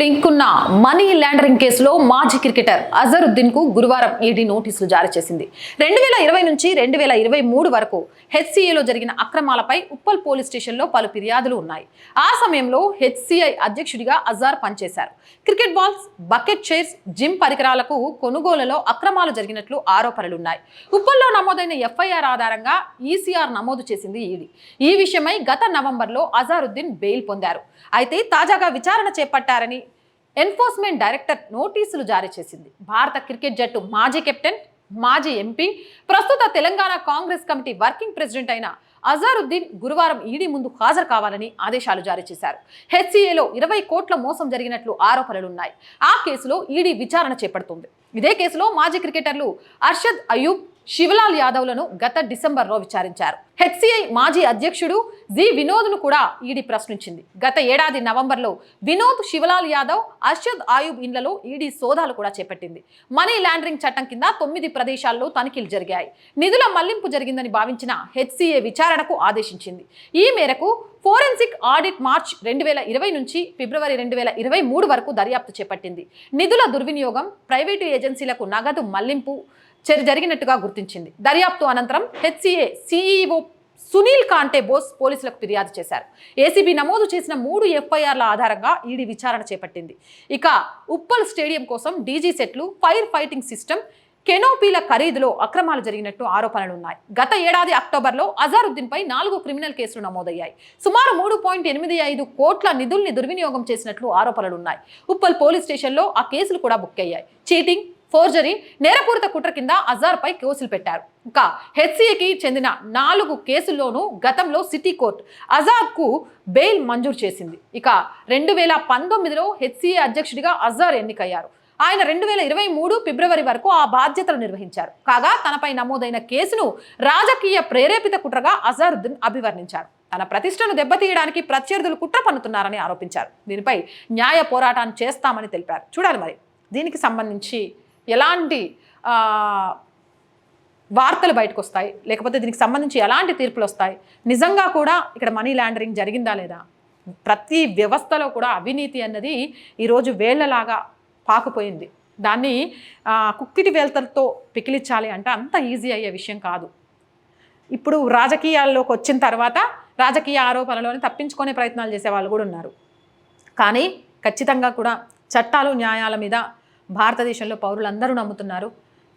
Link ఉన్న money laundering కేసులో మాజీ క్రికెటర్ అజరుద్దీన్కు గురువారం ఈడీ నోటీసులు జారీ చేసింది. రెండు వేల ఇరవై నుంచి రెండు వేల ఇరవై మూడు వరకు హెచ్సిఏలో జరిగిన అక్రమాలపై ఉప్పల్ పోలీస్ స్టేషన్లో పలు ఫిర్యాదులు ఉన్నాయి. ఆ సమయంలో హెచ్సిఐ అధ్యక్షుడిగా అజార్ పనిచేశారు. Cricket balls bucket chairs gym పరికరాలకు కొనుగోలులో అక్రమాలు జరిగినట్లు ఆరోపణలున్నాయి. ఉప్పల్లో నమోదైన ఎఫ్ఐఆర్ ఆధారంగా ఈసీఆర్ నమోదు చేసింది ఈడీ. ఈ విషయమై గత నవంబర్లో అజారుద్దీన్ బెయిల్ పొందారు. అయితే తాజాగా విచారణ చేపట్టారని ఎన్ఫోర్స్మెంట్ డైరెక్టర్ నోటీసులు జారీ చేసింది. భారత క్రికెట్ జట్టు మాజీ కెప్టెన్ మాజీ ఎంపీ ప్రస్తుత Telangana Congress committee working president అయిన అజారుద్దీన్ గురువారం ఈడీ ముందు హాజరు కావాలని ఆదేశాలు జారీ చేశారు. హెచ్సిఏలో ఇరవై కోట్ల మోసం జరిగినట్లు ఆరోపణలున్నాయి. ఆ కేసులో ఈడీ విచారణ చేపడుతుంది. ఇదే కేసులో మాజీ క్రికెటర్లు అర్షద్ అయూబ్ శివలాల్ యాదవ్లను గత డిసెంబర్లో విచారించారు. హెచ్సిఐ మాజీ అధ్యక్షుడు జి వినోద్ను కూడా ఈడీ ప్రశ్నించింది. గత ఏడాది నవంబర్లో వినోద్ శివలాల్ యాదవ్ అర్షద్ ఆయుబ్ ఇండ్లలో ఈడీ సోదాలు కూడా చేపట్టింది. మనీ లాండరింగ్ చట్టం కింద తొమ్మిది ప్రదేశాల్లో తనిఖీలు జరిగాయి. నిధుల మళ్ళింపు జరిగిందని భావించిన హెచ్సిఏ విచారణకు ఆదేశించింది. ఈ మేరకు ఫోరెన్సిక్ ఆడిట్ మార్చ్ రెండు వేల ఇరవై నుంచి ఫిబ్రవరి రెండు వేల ఇరవై మూడు వరకు దర్యాప్తు చేపట్టింది. నిధుల దుర్వినియోగం ప్రైవేటు ఏజెన్సీలకు నగదు మళ్ళింపు చర్య జరిగినట్టుగా గుర్తించింది. దర్యాప్తు అనంతరం హెచ్సిఏ సిఈఓ సునీల్ కాంటే బోస్ పోలీసులకు ఫిర్యాదు చేశారు. ఏసీబీ నమోదు చేసిన మూడు ఎఫ్ఐఆర్ల ఆధారంగా ఈడీ విచారణ చేపట్టింది. ఇక ఉప్పల్ స్టేడియం కోసం డీజీ సెట్లు ఫైర్ ఫైటింగ్ సిస్టమ్ కెనోపీల ఖరీదులో అక్రమాలు జరిగినట్టు ఆరోపణలున్నాయి గత ఏడాది అక్టోబర్లో అజారుద్దీన్పై నాలుగు క్రిమినల్ కేసులు నమోదయ్యాయి. సుమారు మూడు పాయింట్ ఎనిమిది ఐదు కోట్ల నిధుల్ని దుర్వినియోగం చేసినట్లు ఆరోపణలున్నాయి ఉప్పల్ పోలీస్ స్టేషన్లో ఆ కేసులు కూడా బుక్ అయ్యాయి. చీటింగ్ ఫోర్జరీ నేరపూరిత కుట్ర కింద అజార్పై కేసులు పెట్టారు. ఇంకా హెచ్సిఏకి చెందిన నాలుగు కేసుల్లోనూ గతంలో సిటీ కోర్టు అజార్కు బెయిల్ మంజూరు చేసింది. ఇక రెండు వేల పంతొమ్మిదిలో హెచ్సిఏ అధ్యక్షుడిగా అజార్ ఎన్నికయ్యారు. ఆయన రెండు వేల ఇరవై మూడు ఫిబ్రవరి వరకు ఆ బాధ్యతలు నిర్వహించారు. కాగా తనపై నమోదైన కేసును రాజకీయ ప్రేరేపిత కుట్రగా అజారుద్దీన్ అభివర్ణించారు. తన ప్రతిష్టను దెబ్బతీయడానికి ప్రత్యర్థులు కుట్ర పన్నుతున్నారని ఆరోపించారు. దీనిపై న్యాయ పోరాటాన్ని చేస్తామని తెలిపారు. చూడాలి మరి దీనికి సంబంధించి ఎలాంటి వార్తలు బయటకు వస్తాయి లేకపోతే దీనికి సంబంధించి ఎలాంటి తీర్పులు వస్తాయి నిజంగా కూడా ఇక్కడ మనీ లాండరింగ్ జరిగిందా లేదా? ప్రతి వ్యవస్థలో కూడా అవినీతి అన్నది ఈరోజు వేళ్ళలాగా పాకుపోయింది. దాన్ని కుక్కిటి వేల్తలతో పికిలించాలి అంటే అంత ఈజీ అయ్యే విషయం కాదు. ఇప్పుడు రాజకీయాల్లోకి వచ్చిన తర్వాత రాజకీయ ఆరోపణలోనే తప్పించుకునే ప్రయత్నాలు చేసే వాళ్ళు కూడా ఉన్నారు. కానీ ఖచ్చితంగా కూడా చట్టాలు న్యాయాల మీద భారతదేశంలో పౌరులందరూ నమ్ముతున్నారు.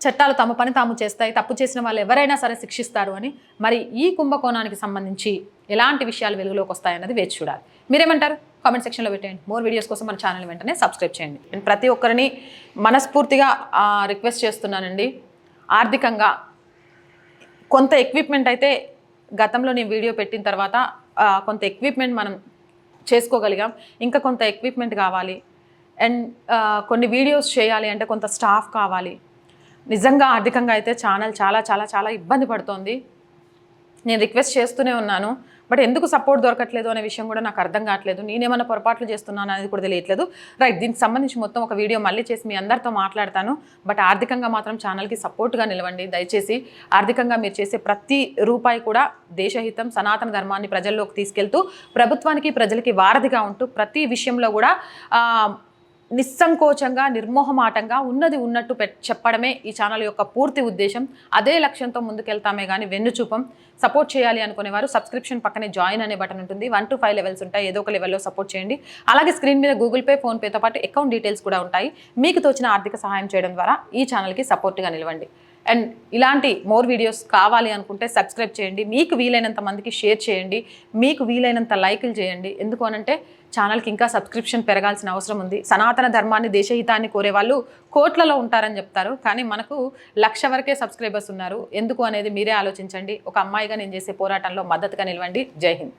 చట్టాలు తమ పని తాము చేస్తాయి. తప్పు చేసిన వాళ్ళు ఎవరైనా సరే శిక్షిస్తారు అని. మరి ఈ కుంభకోణానికి సంబంధించి ఎలాంటి విషయాలు వెలుగులోకి వస్తాయన్నది వేచి చూడాలి. మీరేమంటారు? కామెంట్ సెక్షన్లో పెట్టండి మోర్ వీడియోస్ కోసం మన ఛానల్ వెంటనే సబ్స్క్రైబ్ చేయండి. నేను ప్రతి ఒక్కరిని మనస్ఫూర్తిగా రిక్వెస్ట్ చేస్తున్నానండి. ఆర్థికంగా కొంత ఎక్విప్మెంట్ అయితే గతంలో నేను వీడియో పెట్టిన తర్వాత కొంత ఎక్విప్మెంట్ మనం చేసుకోగలిగాం. ఇంకా కొంత ఎక్విప్మెంట్ కావాలి. అండ్ uh, కొన్ని వీడియోస్ చేయాలి అంటే కొంత స్టాఫ్ కావాలి. నిజంగా ఆర్థికంగా అయితే ఛానల్ చాలా చాలా చాలా ఇబ్బంది పడుతోంది. నేను రిక్వెస్ట్ చేస్తూనే ఉన్నాను. బట్ ఎందుకు సపోర్ట్ దొరకట్లేదు అనే విషయం కూడా నాకు అర్థం కావట్లేదు. నేనేమన్నా పొరపాట్లు చేస్తున్నాను అనేది కూడా తెలియట్లేదు. రైట్ దీనికి సంబంధించి మొత్తం ఒక వీడియో మళ్ళీ చేసి మీ అందరితో మాట్లాడతాను. బట్ ఆర్థికంగా మాత్రం ఛానల్కి సపోర్ట్గా నిలవండి. దయచేసి ఆర్థికంగా మీరు చేసే ప్రతి రూపాయి కూడా దేశహితం సనాతన ధర్మాన్ని ప్రజల్లోకి తీసుకెళ్తూ ప్రభుత్వానికి ప్రజలకి వారధిగా ఉంటూ ప్రతి విషయంలో కూడా నిస్సంకోచంగా నిర్మోహమాటంగా ఉన్నది ఉన్నట్టు పెట్ చెప్పడమే ఈ ఛానల్ యొక్క పూర్తి ఉద్దేశం. అదే లక్ష్యంతో ముందుకెళ్తామే కానీ వెన్నుచూపం సపోర్ట్ చేయాలి అనుకునేవారు సబ్స్క్రిప్షన్ పక్కనే జాయిన్ అనే బటన్ ఉంటుంది. వన్ టు ఫైవ్ లెవెల్స్ ఉంటాయి. ఏదో ఒక లెవెల్లో సపోర్ట్ చేయండి. అలాగే స్క్రీన్ మీద గూగుల్ పే ఫోన్పేతో పాటు అకౌంట్ డీటెయిల్స్ కూడా ఉంటాయి. మీకు తోచిన ఆర్థిక సహాయం చేయడం ద్వారా ఈ ఛానల్కి సపోర్ట్గా నిలవండి. అండ్ ఇలాంటి మోర్ వీడియోస్ కావాలి అనుకుంటే సబ్స్క్రైబ్ చేయండి. మీకు వీలైనంత మందికి షేర్ చేయండి. మీకు వీలైనంత లైకులు చేయండి. ఎందుకు అనంటే ఛానల్కి ఇంకా సబ్స్క్రిప్షన్ పెరగాల్సిన అవసరం ఉంది. సనాతన ధర్మాన్ని దేశహితాన్ని కోరే వాళ్ళు కోట్లలో ఉంటారని చెప్తారు. కానీ మనకు లక్ష వరకే సబ్స్క్రైబర్స్ ఉన్నారు. ఎందుకు అనేది మీరే ఆలోచించండి. ఒక అమ్మాయిగా నేను చేసే పోరాటంలో మద్దతుగా నిలవండి. జై హింద్.